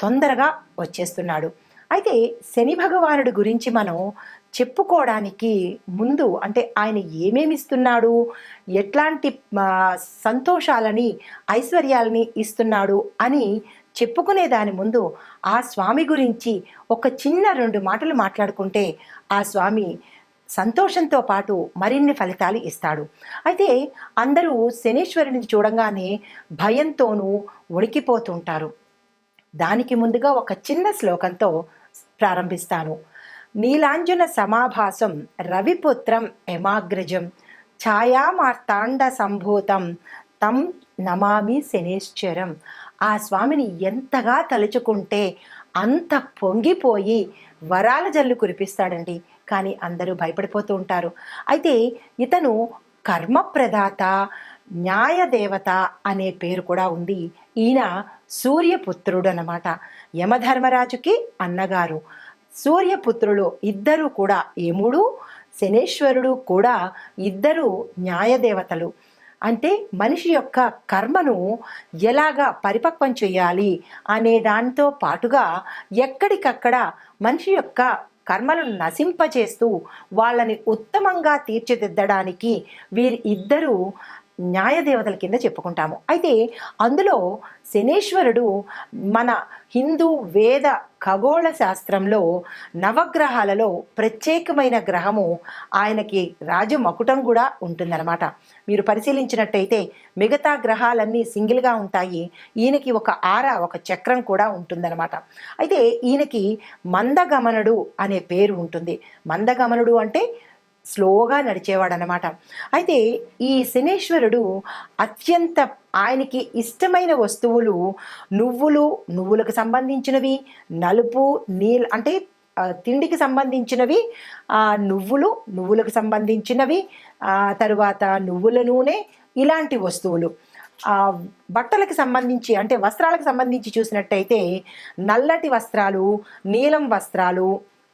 తొందరగా వచ్చేస్తున్నాడు. అయితే శని భగవానుడి గురించి మనం చెప్పుకోవడానికి ముందు అంటే ఆయన ఏమేమి ఇస్తున్నాడు? ఎట్లాంటి సంతోషాలని ఐశ్వర్యాలని ఇస్తున్నాడు అని చెప్పుకునే దాని ముందు ఆ స్వామి గురించి ఒక చిన్న రెండు మాటలు మాట్లాడుకుంటే ఆ స్వామి సంతోషంతో పాటు మరిన్ని ఫలితాలు ఇస్తాడు. అయితే అందరూ శనీశ్వరుని చూడంగానే భయంతోనూ వణికిపోతుంటారు. దానికి ముందుగా ఒక చిన్న శ్లోకంతో ప్రారంభిస్తాను. నీలాంజన సమాభాసం రవిపుత్రం యమాగ్రజం ఛాయామార్తాండ సంభూతం తం నమామి శనేశ్వరం ఆ స్వామిని ఎంతగా తలుచుకుంటే అంత పొంగిపోయి వరాల జల్లు కురిపిస్తాడండి. కానీ అందరూ భయపడిపోతూ ఉంటారు. అయితే ఇతను కర్మప్రదాత న్యాయదేవత అనే పేరు కూడా ఉంది. ఈయన సూర్యపుత్రుడు అన్నమాట యమధర్మరాజుకి అన్నగారు. సూర్యపుత్రులు ఇద్దరు కూడా యముడు శనేశ్వరుడు కూడా ఇద్దరు న్యాయదేవతలు. అంటే మనిషి యొక్క కర్మను ఎలాగా పరిపక్వం చేయాలి అనే దానితో పాటుగా ఎక్కడికక్కడ మనిషి యొక్క కర్మలను నశింపజేస్తూ వాళ్ళని ఉత్తమంగా తీర్చిదిద్దడానికి వీరిద్దరూ న్యాయదేవతల కింద చెప్పుకుంటాము. అయితే అందులో శనేశ్వరుడు మన హిందూ వేద ఖగోళ శాస్త్రంలో నవగ్రహాలలో ప్రత్యేకమైన గ్రహము ఆయనకి రాజమకుటం కూడా ఉంటుందన్నమాట. మీరు పరిశీలించినట్టయితే మిగతా గ్రహాలన్నీ సింగిల్గా ఉంటాయి. ఈయనకి ఒక ఆర ఒక చక్రం కూడా ఉంటుందన్నమాట. అయితే ఈయనకి మందగమనుడు అనే పేరు ఉంటుంది. మందగమనుడు అంటే స్లోగా నడిచేవాడు అనమాట అయితే ఈ శనేశ్వరుడు అత్యంత ఆయనకి ఇష్టమైన వస్తువులు నువ్వులు నువ్వులకు సంబంధించినవి నలుపు నీల్ అంటే తిండికి సంబంధించినవి నువ్వులు నువ్వులకు సంబంధించినవి తరువాత నువ్వుల నూనె ఇలాంటి వస్తువులు. బట్టలకు సంబంధించి అంటే వస్త్రాలకు సంబంధించి చూసినట్టయితే నల్లటి వస్త్రాలు నీలం వస్త్రాలు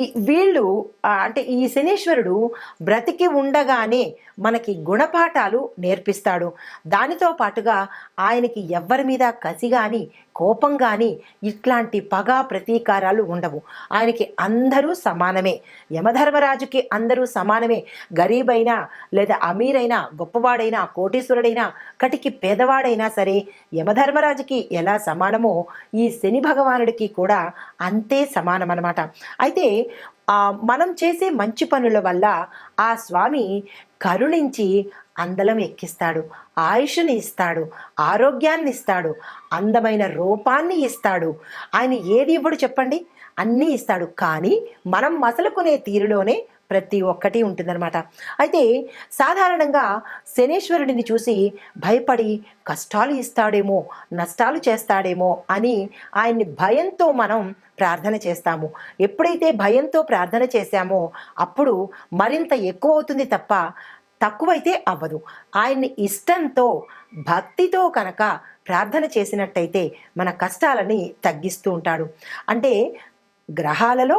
ఈ వీళ్ళు అంటే ఈ శనీశ్వరుడు బ్రతికి ఉండగానే మనకి గుణపాఠాలు నేర్పిస్తాడు. దానితో పాటుగా ఆయనకి ఎవ్వరి మీద కసి కానీ కోపం కానీ ఇట్లాంటి పగ ప్రతీకారాలు ఉండవు. ఆయనకి అందరూ సమానమే. యమధర్మరాజుకి అందరూ సమానమే. గరీబైనా లేదా అమీరైనా గొప్పవాడైనా కోటీశ్వరుడైనా కటికి పేదవాడైనా సరే యమధర్మరాజుకి ఎలా సమానమో ఈ శని భగవానుడికి కూడా అంతే సమానం అనమాట అయితే మనం చేసే మంచి పనుల వల్ల ఆ స్వామి కరుణించి అందలం ఎక్కిస్తాడు ఆయుష్ని ఇస్తాడు ఆరోగ్యాన్ని ఇస్తాడు అందమైన రూపాన్ని ఇస్తాడు. ఆయన ఏది ఇవ్వడు చెప్పండి? అన్నీ ఇస్తాడు. కానీ మనం మసలుకునే తీరులోనే ప్రతి ఒక్కటి ఉంటుందన్నమాట. అయితే సాధారణంగా శనేశ్వరుడిని చూసి భయపడి కష్టాలు ఇస్తాడేమో నష్టాలు చేస్తాడేమో అని ఆయన్ని భయంతో మనం ప్రార్థన చేస్తాము. ఎప్పుడైతే భయంతో ప్రార్థన చేశామో అప్పుడు మరింత ఎక్కువ అవుతుంది తప్ప తక్కువైతే అవ్వదు. ఆయన్ని ఇష్టంతో భక్తితో కనుక ప్రార్థన చేసినట్టయితే మన కష్టాలని తగ్గిస్తూ ఉంటాడు. అంటే గ్రహాలలో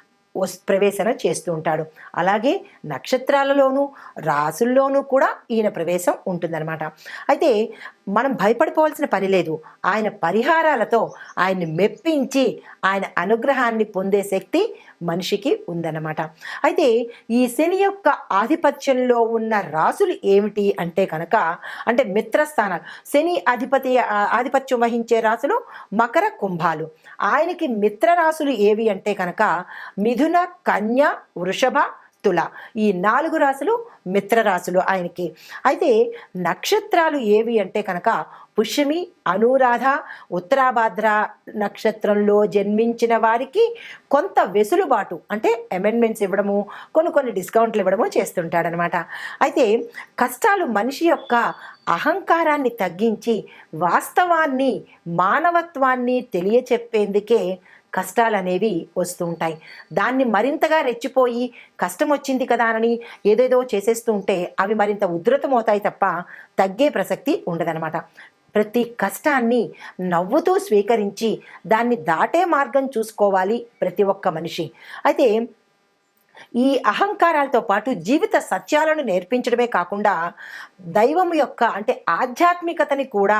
ప్రవేశన చేస్తూ ఉంటాడు. అలాగే నక్షత్రాలలోనూ రాసుల్లోనూ కూడా ఈయన ప్రవేశం ఉంటుందన్నమాట. అయితే మనం భయపడిపోవాల్సిన పని లేదు. ఆయన పరిహారాలతో ఆయన్ని మెప్పించి ఆయన అనుగ్రహాన్ని పొందే శక్తి మనిషికి ఉందన్నమాట. అయితే ఈ శని యొక్క ఆధిపత్యంలో ఉన్న రాసులు ఏమిటి అంటే కనుక అంటే మిత్రస్థానాలు. శని అధిపతి ఆధిపత్యం వహించే రాసులు మకర కుంభాలు. ఆయనకి మిత్ర రాసులు ఏవి అంటే కనుక మిథున కన్య వృషభ తుల. ఈ నాలుగు రాసులు మిత్ర రాసులు ఆయనకి. అయితే నక్షత్రాలు ఏవి అంటే కనుక పుష్యమి అనురాధ ఉత్తరాభాద్ర నక్షత్రంలో జన్మించిన వారికి కొంత వెసులుబాటు అంటే అమెండ్మెంట్స్ ఇవ్వడము కొన్ని కొన్ని డిస్కౌంట్లు ఇవ్వడము చేస్తుంటాడనమాట. అయితే కష్టాలు మనిషి యొక్క అహంకారాన్ని తగ్గించి వాస్తవాన్ని మానవత్వాన్ని తెలియచెప్పేందుకే కష్టాలు అనేవి వస్తూ ఉంటాయి దాన్ని మరింతగా రెచ్చిపోయి కష్టం వచ్చింది కదా అని ఏదేదో చేసేస్తూ ఉంటే అవి మరింత ఉధృతమవుతాయి తప్ప తగ్గే ప్రసక్తి ఉండదనమాట ప్రతి కష్టాన్ని నవ్వుతూ స్వీకరించి దాన్ని దాటే మార్గం చూసుకోవాలి ప్రతి ఒక్క మనిషి. అయితే ఈ అహంకారాలతో పాటు జీవిత సత్యాలను నేర్పించడమే కాకుండా దైవం యొక్క అంటే ఆధ్యాత్మికతని కూడా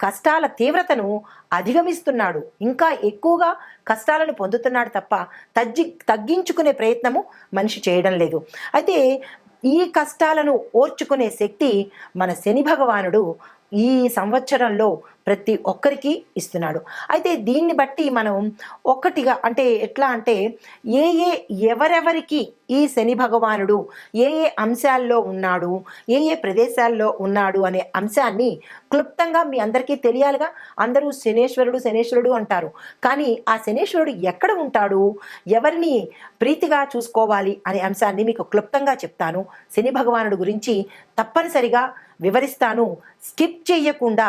కష్టాల తీవ్రతను అధిగమిస్తున్నాడు. ఇంకా ఎక్కువగా కష్టాలను పొందుతున్నాడు తప్ప తగ్గి తగ్గించుకునే ప్రయత్నము మనిషి చేయడం లేదు. అయితే ఈ కష్టాలను ఓర్చుకునే శక్తి మన శని భగవానుడు ఈ సంవత్సరంలో ప్రతి ఒక్కరికి ఇస్తున్నాడు. అయితే దీన్ని బట్టి మనం ఒక్కటిగా అంటే ఎట్లా అంటే ఏ ఏ ఎవరెవరికి ఈ శని భగవానుడు ఏ ఏ అంశాల్లో ఉన్నాడు ఏ ఏ ప్రదేశాల్లో ఉన్నాడు అనే అంశాన్ని క్లుప్తంగా మీ అందరికీ తెలియాలిగా. అందరూ శనేశ్వరుడు శనేశ్వరుడు అంటారు. కానీ ఆ శనేశ్వరుడు ఎక్కడ ఉంటాడు ఎవరిని ప్రీతిగా చూసుకోవాలి అనే అంశాన్ని మీకు క్లుప్తంగా చెప్తాను. శని భగవానుడు గురించి తప్పనిసరిగా వివరిస్తాను. స్కిప్ చేయకుండా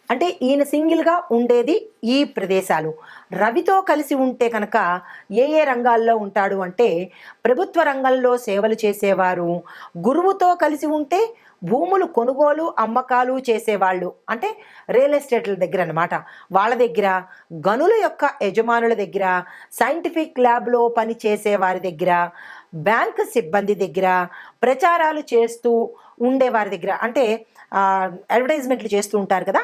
అంటే ఈయన సింగిల్గా ఉండేది ఈ ప్రదేశాలు. రవితో కలిసి ఉంటే కనుక ఏ ఏ రంగాల్లో ఉంటాడు అంటే ప్రభుత్వ రంగంలో సేవలు చేసేవారు గురువుతో కలిసి ఉంటే భూములు కొనుగోలు అమ్మకాలు చేసేవాళ్ళు. అంటే రియల్ ఎస్టేట్ల దగ్గర అన్నమాట. వాళ్ళ దగ్గర గనుల యొక్క యజమానుల దగ్గర సైంటిఫిక్ ల్యాబ్లో పని చేసేవారి దగ్గర బ్యాంక్ సిబ్బంది దగ్గర ప్రచారాలు చేస్తూ ఉండే వారి దగ్గర. అంటే అడ్వర్టైజ్మెంట్లు చేస్తూ ఉంటారు కదా.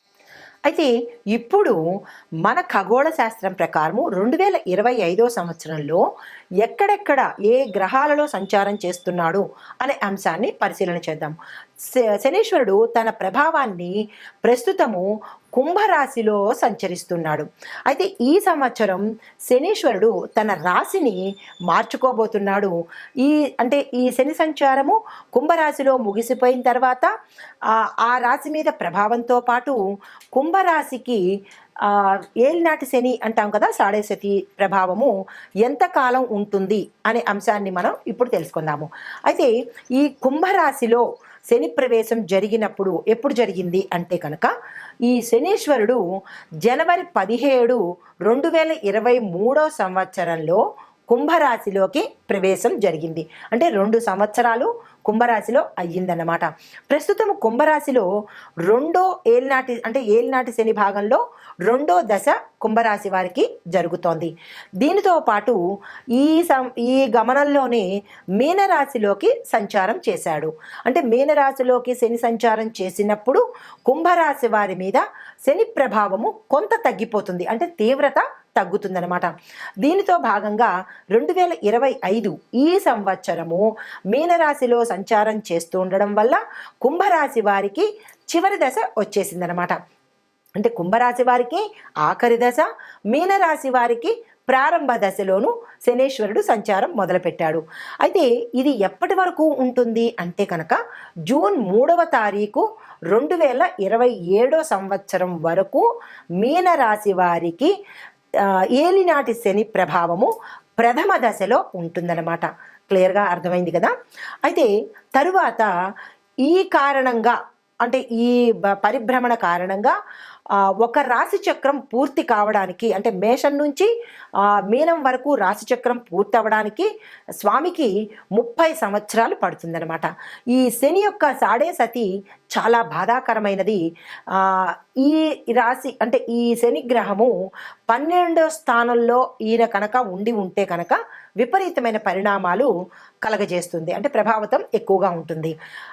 అయితే ఇప్పుడు మన ఖగోళ శాస్త్రం ప్రకారము రెండు వేల ఇరవై ఐదో సంవత్సరంలో ఎక్కడెక్కడ ఏ గ్రహాలలో సంచారం చేస్తున్నాడు అనే అంశాన్ని పరిశీలన చేద్దాం. శనీశ్వరుడు తన ప్రభావాన్ని ప్రస్తుతము కుంభరాశిలో సంచరిస్తున్నాడు. అయితే ఈ సంవత్సరం శనీశ్వరుడు తన రాశిని మార్చుకోబోతున్నాడు. ఈ అంటే ఈ శని సంచారము కుంభరాశిలో ముగిసిపోయిన తర్వాత ఆ రాశి మీద ప్రభావంతో పాటు కుంభరాశికి ఏలినాటి శని అంటాం కదా సాడేశతి ప్రభావము ఎంతకాలం ఉంటుంది అనే అంశాన్ని మనం ఇప్పుడు తెలుసుకుందాము. అయితే ఈ కుంభరాశిలో శని ప్రవేశం జరిగినప్పుడు ఎప్పుడు జరిగింది అంటే కనుక ఈ శనీశ్వరుడు జనవరి పదిహేడు రెండు వేల ఇరవై మూడో సంవత్సరంలో కుంభరాశిలోకి ప్రవేశం జరిగింది. అంటే రెండు సంవత్సరాలు కుంభరాశిలో అయ్యిందన్నమాట. ప్రస్తుతం కుంభరాశిలో రెండో ఏలినాటి అంటే ఏలినాటి శని భాగంలో రెండో దశ కుంభరాశి వారికి జరుగుతోంది. దీనితో పాటు ఈ సం ఈ గమనంలోనే మీనరాశిలోకి సంచారం చేశాడు. అంటే మీనరాశిలోకి శని సంచారం చేసినప్పుడు కుంభరాశి వారి మీద శని ప్రభావము కొంత తగ్గిపోతుంది. అంటే తీవ్రత తగ్గుతుందనమాట దీనితో భాగంగా రెండు వేల ఇరవై ఐదు ఈ సంవత్సరము మీనరాశిలో సంచారం చేస్తూ ఉండడం వల్ల కుంభరాశి వారికి చివరి దశ వచ్చేసిందనమాట అంటే కుంభరాశి వారికి ఆఖరి దశ మీనరాశి వారికి ప్రారంభ దశలోనూ శనేశ్వరుడు సంచారం మొదలుపెట్టాడు. అయితే ఇది ఎప్పటి వరకు ఉంటుంది అంటే కనుక జూన్ మూడవ తారీఖు రెండు వేల ఇరవై ఏడో సంవత్సరం వరకు మీనరాశి వారికి ఏలినాటి శని ప్రభావము ప్రథమ దశలో ఉంటుందన్నమాట. క్లియర్గా అర్థమైంది కదా? అయితే తరువాత ఈ కారణంగా అంటే ఈ పరిభ్రమణ కారణంగా ఒక రాశి చక్రం పూర్తి కావడానికి అంటే మేషం నుంచి మీనం వరకు రాశి చక్రం పూర్తి అవ్వడానికి స్వామికి ముప్పై సంవత్సరాలు పడుతుందన్నమాట. ఈ శని యొక్క సాడే సతి చాలా బాధాకరమైనది. ఈ రాశి అంటే ఈ శనిగ్రహము పన్నెండో స్థానంలో ఈయన కనుక ఉండి ఉంటే కనుక విపరీతమైన పరిణామాలు కలగజేస్తుంది. అంటే ప్రభావితం ఎక్కువగా ఉంటుంది.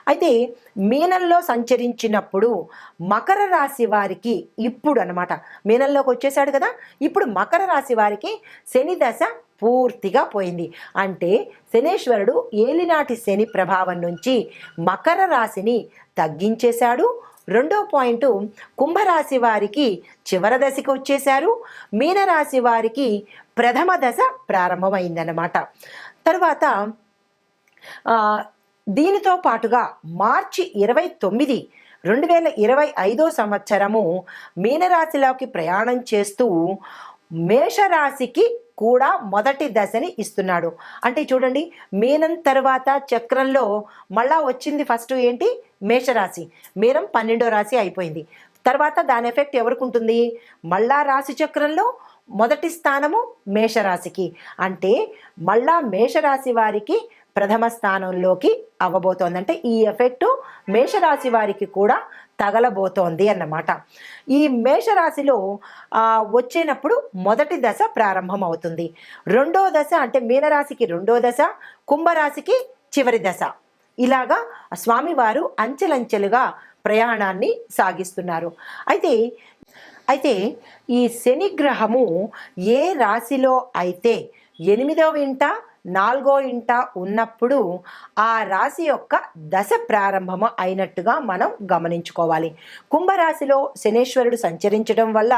అయితే మీనంలో సంచరించినప్పుడు మకర రాశి వారికి ఇప్పుడు అన్నమాట. మీనంలోకి వచ్చేసాడు కదా. ఇప్పుడు మకర రాశి వారికి శని దశ పూర్తిగా పోయింది. అంటే శనేశ్వరుడు ఏలినాటి శని ప్రభావం నుంచి మకర రాశిని తగ్గించేశాడు. రెండో పాయింట్ కుంభరాశి వారికి చివరి దశకి వచ్చేశారు. మీనరాశి వారికి ప్రథమ దశ ప్రారంభమైందన్నమాట. తర్వాత దీనితో పాటుగా మార్చి ఇరవై తొమ్మిది రెండు వేల ఇరవై ఐదో సంవత్సరము మీనరాశిలోకి ప్రయాణం చేస్తూ మేషరాశికి కూడా మొదటి దశని ఇస్తున్నాడు. అంటే చూడండి మీనం తర్వాత చక్రంలో మళ్ళా వచ్చింది ఫస్ట్ ఏంటి? మేషరాశి. మీనం పన్నెండో రాశి అయిపోయింది. తర్వాత దాని ఎఫెక్ట్ ఎవరికి ఉంటుంది? మళ్ళా రాశి చక్రంలో మొదటి స్థానము మేషరాశికి. అంటే మళ్ళా మేషరాశి వారికి ప్రథమ స్థానంలోకి అవ్వబోతోంది. అంటే ఈ ఎఫెక్టు మేషరాశి వారికి కూడా తగలబోతోంది అన్నమాట. ఈ మేషరాశిలో వచ్చేటప్పుడు మొదటి దశ ప్రారంభం అవుతుంది రెండో దశ అంటే మీనరాశికి రెండో దశ కుంభరాశికి చివరి దశ. ఇలాగా స్వామివారు అంచెలంచెలుగా ప్రయాణాన్ని సాగిస్తున్నారు. అయితే అయితే ఈ శనిగ్రహము ఏ రాశిలో అయితే ఎనిమిదవ ఇంట నాలుగో ఇంట ఉన్నప్పుడు ఆ రాశి యొక్క దశ ప్రారంభము అయినట్టుగా మనం గమనించుకోవాలి. కుంభరాశిలో శనేశ్వరుడు సంచరించడం వల్ల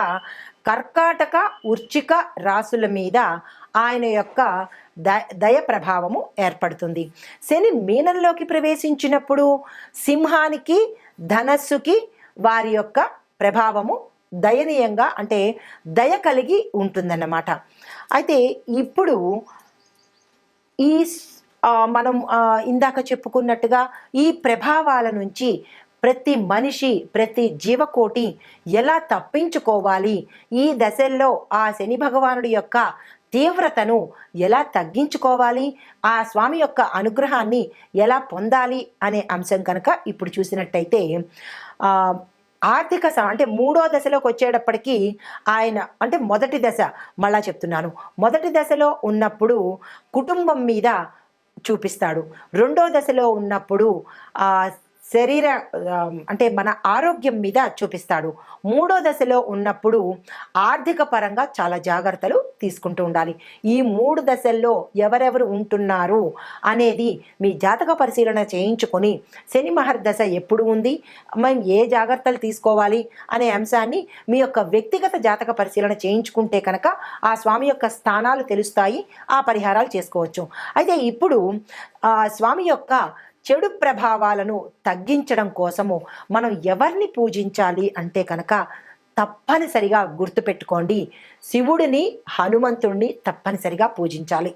కర్కాటక ఉర్చిక రాశుల మీద ఆయన యొక్క ద దయ ప్రభావము ఏర్పడుతుంది. శని మీనంలోకి ప్రవేశించినప్పుడు సింహానికి ధనస్సుకి వారి యొక్క ప్రభావము దయనీయంగా అంటే దయ కలిగి ఉంటుందన్నమాట. అయితే ఇప్పుడు ఈ స్- మనం ఇందాక చెప్పుకున్నట్టుగా ఈ ప్రభావాల నుంచి ప్రతి మనిషి ప్రతి జీవకోటి ఎలా తప్పించుకోవాలి? ఈ దశల్లో ఆ శని భగవానుడి యొక్క తీవ్రతను ఎలా తగ్గించుకోవాలి? ఆ స్వామి యొక్క అనుగ్రహాన్ని ఎలా పొందాలి? అనే అంశం కనుక ఇప్పుడు చూసినట్టయితే ఆర్థిక అంటే మూడో దశలోకి వచ్చేటప్పటికీ ఆయన అంటే మొదటి దశ మళ్ళా చెప్తున్నాను. మొదటి దశలో ఉన్నప్పుడు కుటుంబం మీద చూపిస్తాడు. రెండో దశలో ఉన్నప్పుడు శరీర అంటే మన ఆరోగ్యం మీద చూపిస్తాడు. మూడో దశలో ఉన్నప్పుడు ఆర్థిక పరంగా చాలా జాగ్రత్తలు తీసుకుంటూ ఉండాలి. ఈ మూడు దశల్లో ఎవరెవరు ఉంటున్నారు అనేది మీ జాతక పరిశీలన చేయించుకొని శని మహర్దశ ఎప్పుడు ఉంది మేము ఏ జాగ్రత్తలు తీసుకోవాలి అనే అంశాన్ని మీ యొక్క వ్యక్తిగత జాతక పరిశీలన చేయించుకుంటే కనుక ఆ స్వామి యొక్క స్థానాలు తెలుస్తాయి ఆ పరిహారాలు చేసుకోవచ్చు. అయితే ఇప్పుడు ఆ స్వామి యొక్క చెడు ప్రభావాలను తగ్గించడం కోసము మనం ఎవరిని పూజించాలి అంటే కనుక తప్పనిసరిగా గుర్తుపెట్టుకోండి. శివుడిని హనుమంతుడిని తప్పనిసరిగా పూజించాలి.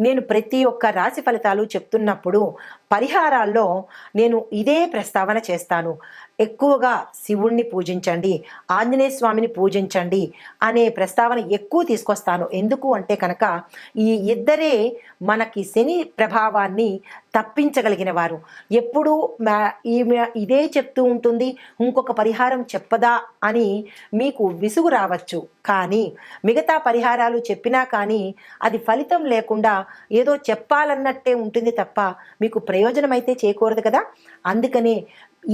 నేను ప్రతి ఒక్క రాశి ఫలితాలు చెప్తున్నప్పుడు పరిహారాల్లో నేను ఇదే ప్రస్తావన చేస్తాను. ఎక్కువగా శివుణ్ణి పూజించండి ఆంజనేయ స్వామిని పూజించండి అనే ప్రస్తావన ఎక్కువ తీసుకొస్తాను. ఎందుకు అంటే కనుక ఈ ఇద్దరే మనకి శని ప్రభావాన్ని తప్పించగలిగిన వారు. ఎప్పుడు మా ఈమె ఇదే చెప్తూ ఉంటుంది ఇంకొక పరిహారం చెప్పదా అని మీకు విసుగు రావచ్చు. కానీ మిగతా పరిహారాలు చెప్పినా కానీ అది ఫలితం లేకుండా ఏదో చెప్పాలన్నట్టే ఉంటుంది తప్ప మీకు ప్రయోజనం అయితే చేకూరదు కదా? అందుకనే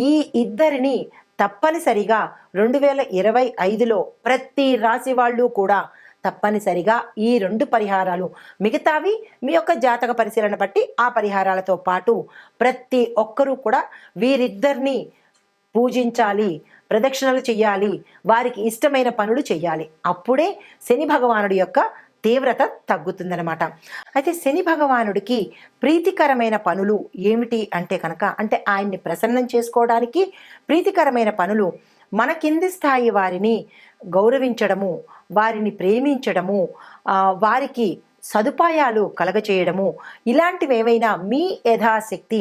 ఈ ఇద్దరిని తప్పనిసరిగా రెండు వేల ఇరవై ఐదులో ప్రతి రాశి వాళ్ళు కూడా తప్పనిసరిగా ఈ రెండు పరిహారాలు మిగతావి మీ యొక్క జాతక పరిశీలన బట్టి ఆ పరిహారాలతో పాటు ప్రతి ఒక్కరూ కూడా వీరిద్దరిని పూజించాలి ప్రదక్షిణలు చేయాలి వారికి ఇష్టమైన పనులు చేయాలి అప్పుడే శని భగవానుడి యొక్క తీవ్రత తగ్గుతుందనమాట అయితే శని భగవానుడికి ప్రీతికరమైన పనులు ఏమిటి అంటే కనుక అంటే ఆయన్ని ప్రసన్నం చేసుకోవడానికి ప్రీతికరమైన పనులు మన కింది స్థాయి వారిని గౌరవించడము వారిని ప్రేమించడము వారికి సదుపాయాలు కలగచేయడము ఇలాంటివి ఏవైనా మీ యథాశక్తి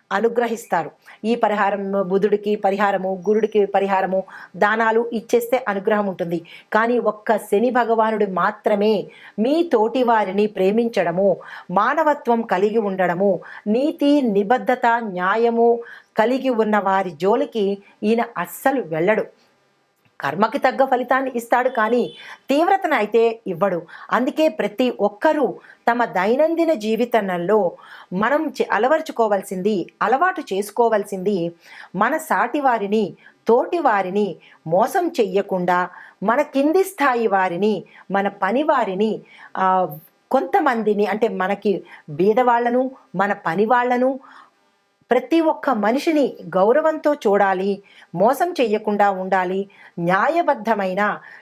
అనుగ్రహిస్తారు. ఈ పరిహారం బుధుడికి పరిహారము గురుడికి పరిహారము దానాలు ఇచ్చేస్తే అనుగ్రహం ఉంటుంది. కానీ ఒక్క శని భగవానుడు మాత్రమే మీ తోటి వారిని ప్రేమించడము మానవత్వం కలిగి ఉండడము నీతి నిబద్ధత న్యాయము కలిగి ఉన్న వారి జోలికి ఈయన అస్సలు వెళ్ళడు. కర్మకి తగ్గ ఫలితాన్ని ఇస్తాడు కానీ తీవ్రతను అయితే ఇవ్వడు. అందుకే ప్రతి ఒక్కరూ తమ దైనందిన జీవితంలో మనం చే- అలవర్చుకోవాల్సింది అలవాటు చేసుకోవాల్సింది మన సాటి వారిని తోటి వారిని మోసం చెయ్యకుండా మన కింది స్థాయి వారిని మన పని వారిని కొంతమందిని అంటే మనకి బీదవాళ్ళను మన పని వాళ్ళను ప్రతి ఒక్క మనిషిని గౌరవంతో చూడాలి మోసం చేయకుండా ఉండాలి న్యాయబద్ధమైన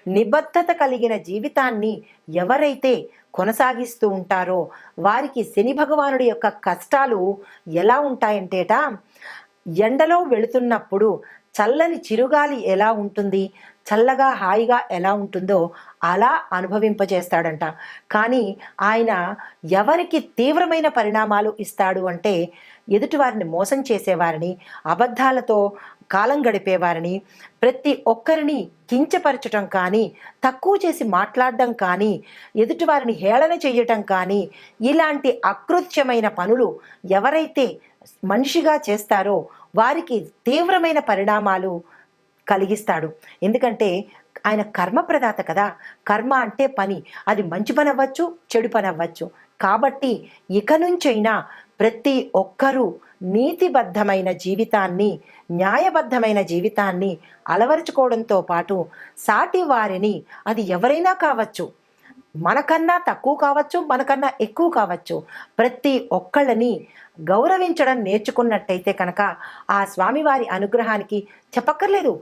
నిబద్ధత కలిగిన జీవితాన్ని ఎవరైతే కొనసాగిస్తూ ఉంటారో వారికి శని భగవానుడి యొక్క కష్టాలు ఎలా ఉంటాయంటేట ఎండలో వెళుతున్నప్పుడు చల్లని చిరుగాలి ఎలా ఉంటుంది చల్లగా హాయిగా ఎలా ఉంటుందో అలా అనుభవింపజేస్తాడంట. కానీ ఆయన ఎవరికి తీవ్రమైన పరిణామాలు ఇస్తాడు అంటే ఎదుటివారిని మోసం చేసేవారిని అబద్ధాలతో కాలం గడిపేవారిని ప్రతి ఒక్కరిని కించపరచటం కానీ తక్కువ చేసి మాట్లాడడం కానీ ఎదుటివారిని హేళన చేయటం కానీ ఇలాంటి అకృత్యమైన పనులు ఎవరైతే మనిషిగా చేస్తారో వారికి తీవ్రమైన పరిణామాలు కలిగిస్తాడు. ఎందుకంటే ఆయన కర్మ ప్రదాత కదా. కర్మ అంటే పని. అది మంచి పని అవ్వచ్చు చెడు పని అవ్వచ్చు. కాబట్టి ఇక నుంచైనా ప్రతి ఒక్కరూ నీతిబద్ధమైన జీవితాన్ని న్యాయబద్ధమైన జీవితాన్ని అలవరుచుకోవడంతో పాటు సాటి వారిని అది ఎవరైనా కావచ్చు మనకన్నా తక్కువ కావచ్చు మనకన్నా ఎక్కువ కావచ్చు ప్రతి ఒక్కళ్ళని గౌరవించడం నేర్చుకున్నట్టయితే కనుక ఆ స్వామివారి అనుగ్రహానికి చెప్పక్కర్లేదు.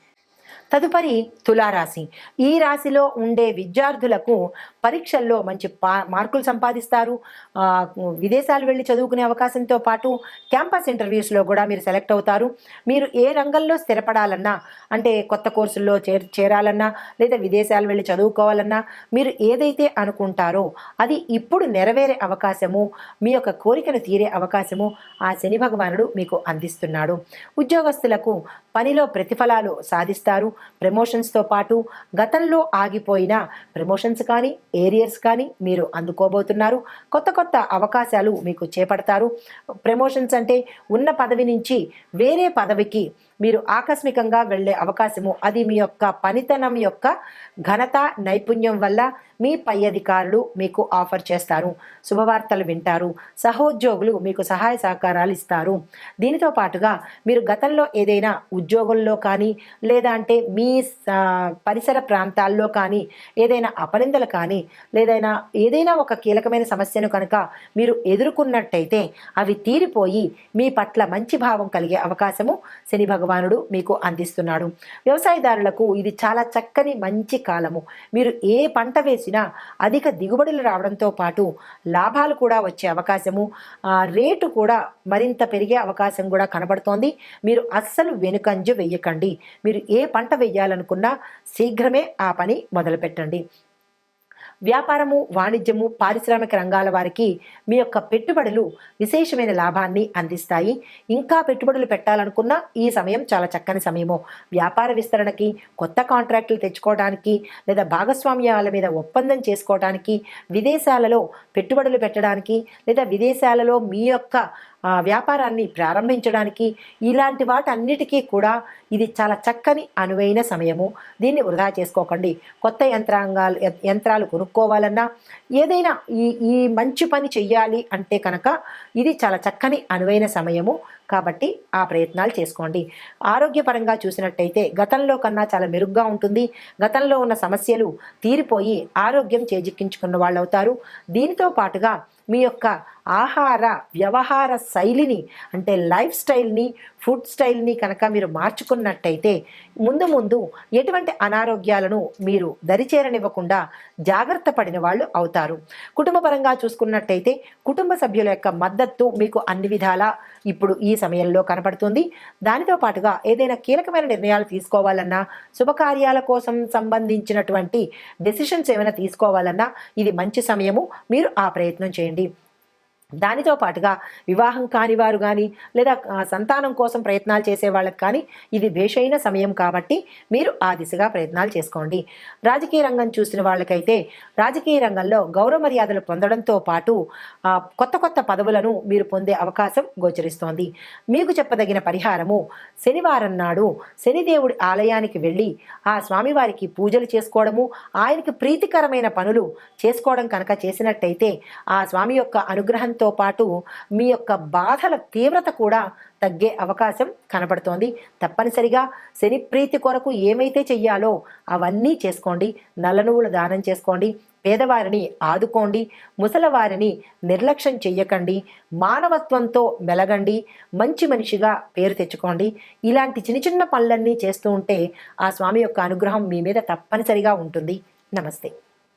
తదుపరి తులారాశి. ఈ రాశిలో ఉండే విద్యార్థులకు పరీక్షల్లో మంచి పా మార్కులు సంపాదిస్తారు. విదేశాలు వెళ్ళి చదువుకునే అవకాశంతో పాటు క్యాంపస్ ఇంటర్వ్యూస్లో కూడా మీరు సెలెక్ట్ అవుతారు. మీరు ఏ రంగంలో స్థిరపడాలన్నా అంటే కొత్త కోర్సుల్లో చేర్ చేరాలన్నా లేదా విదేశాలు వెళ్ళి చదువుకోవాలన్నా మీరు ఏదైతే అనుకుంటారో అది ఇప్పుడు నెరవేరే అవకాశము మీ యొక్క కోరికను తీరే అవకాశము ఆ శని భగవానుడు మీకు అందిస్తున్నాడు. ఉద్యోగస్తులకు పనిలో ప్రతిఫలాలు సాధిస్తారు. ప్రమోషన్స్తో పాటు గతంలో ఆగిపోయిన ప్రమోషన్స్ కానీ ఏరియర్స్ కానీ మీరు అందుకోబోతున్నారు. కొత్త కొత్త అవకాశాలు మీకు చేపడతారు. ప్రమోషన్స్ అంటే ఉన్న పదవి నుంచి వేరే పదవికి మీరు ఆకస్మికంగా వెళ్ళే అవకాశము. అది మీ యొక్క పనితనం యొక్క ఘనత నైపుణ్యం వల్ల మీ పై అధికారులు మీకు ఆఫర్ చేస్తారు. శుభవార్తలు వింటారు. సహోద్యోగులు మీకు సహాయ సహకారాలు ఇస్తారు. దీనితో పాటుగా మీరు గతంలో ఏదైనా ఉద్యోగంలో కానీ లేదా అంటే మీ పరిసర ప్రాంతాల్లో కానీ ఏదైనా అపనిందలు కానీ లేదైనా ఏదైనా ఒక కీలకమైన సమస్యను కనుక మీరు ఎదుర్కొన్నట్టయితే అవి తీరిపోయి మీ పట్ల మంచి భావం కలిగే అవకాశము శని భగవాన్ భగవానుడు మీకు అందిస్తున్నాడు. వ్యవసాయదారులకు ఇది చాలా చక్కని మంచి కాలము. మీరు ఏ పంట వేసినా అధిక దిగుబడులు రావడంతో పాటు లాభాలు కూడా వచ్చే అవకాశము. ఆ, రేటు కూడా మరింత పెరిగే అవకాశం కూడా కనబడుతోంది. మీరు అస్సలు వెనుకంజు వెయ్యకండి. మీరు ఏ పంట వెయ్యాలనుకున్నా శీఘ్రమే ఆ పని మొదలుపెట్టండి. వ్యాపారము వాణిజ్యము పారిశ్రామిక రంగాల వారికి మీ యొక్క పెట్టుబడులు విశేషమైన లాభాన్ని అందిస్తాయి. ఇంకా పెట్టుబడులు పెట్టాలనుకున్న ఈ సమయం చాలా చక్కని సమయము. వ్యాపార విస్తరణకి కొత్త కాంట్రాక్టులు తెచ్చుకోవడానికి లేదా భాగస్వామ్యాల మీద ఒప్పందం చేసుకోవడానికి విదేశాలలో పెట్టుబడులు పెట్టడానికి లేదా విదేశాలలో మీ యొక్క వ్యాపారాన్ని ప్రారంభించడానికి ఇలాంటి వాటన్నిటికీ కూడా ఇది చాలా చక్కని అనువైన సమయము. దీన్ని వృధా చేసుకోకండి. కొత్త యంత్రాంగాలు యంత్రాలు కొనుక్కోవాలన్నా ఏదైనా ఈ ఈ మంచి పని చెయ్యాలి అంటే కనుక ఇది చాలా చక్కని అనువైన సమయము. కాబట్టి ఆ ప్రయత్నాలు చేసుకోండి. ఆరోగ్యపరంగా చూసినట్టయితే గతంలో కన్నా చాలా మెరుగ్గా ఉంటుంది. గతంలో ఉన్న సమస్యలు తీరిపోయి ఆరోగ్యం చేజిక్కించుకున్న వాళ్ళు అవుతారు దీనితో పాటుగా మీ యొక్క ఆహార వ్యవహార శైలిని అంటే లైఫ్ స్టైల్ని ఫుడ్ స్టైల్ని కనుక మీరు మార్చుకున్నట్టయితే ముందు ముందు ఎటువంటి అనారోగ్యాలను మీరు దరిచేరనివ్వకుండా జాగ్రత్త పడిన వాళ్ళు అవుతారు. కుటుంబపరంగా చూసుకున్నట్టయితే కుటుంబ సభ్యుల యొక్క మద్దతు మీకు అన్ని విధాలా ఇప్పుడు ఈ సమయంలో కనపడుతుంది. దానితో పాటుగా ఏదైనా కీలకమైన నిర్ణయాలు తీసుకోవాలన్నా శుభకార్యాల కోసం సంబంధించినటువంటి డెసిషన్స్ ఏమైనా తీసుకోవాలన్నా ఇది మంచి సమయము. మీరు ఆ ప్రయత్నం చేయండి. Kennedy దానితో పాటుగా వివాహం కాని వారు కానీ లేదా సంతానం కోసం ప్రయత్నాలు చేసే వాళ్ళకి కానీ ఇది భేషైన సమయం కాబట్టి మీరు ఆ దిశగా ప్రయత్నాలు చేసుకోండి. రాజకీయ రంగం చూసిన వాళ్ళకైతే రాజకీయ రంగంలో గౌరవ మర్యాదలు పొందడంతో పాటు కొత్త కొత్త పదవులను మీరు పొందే అవకాశం గోచరిస్తోంది. మీకు చెప్పదగిన పరిహారము శనివారం నాడు శనిదేవుడి ఆలయానికి వెళ్ళి ఆ స్వామివారికి పూజలు చేసుకోవడము ఆయనకి ప్రీతికరమైన పనులు చేసుకోవడం కనుక చేసినట్టయితే ఆ స్వామి యొక్క అనుగ్రహంతో పాటు మీ యొక్క బాధల తీవ్రత కూడా తగ్గే అవకాశం కనబడుతోంది. తప్పనిసరిగా శని ప్రీతి కొరకు ఏమైతే చెయ్యాలో అవన్నీ చేసుకోండి. నల్ల దానం చేసుకోండి. పేదవారిని ఆదుకోండి. ముసలవారిని నిర్లక్ష్యం చెయ్యకండి. మానవత్వంతో మెలగండి. మంచి మనిషిగా పేరు తెచ్చుకోండి. ఇలాంటి చిన్న చిన్న పనులన్నీ చేస్తూ ఉంటే ఆ స్వామి యొక్క అనుగ్రహం మీ మీద తప్పనిసరిగా ఉంటుంది. నమస్తే.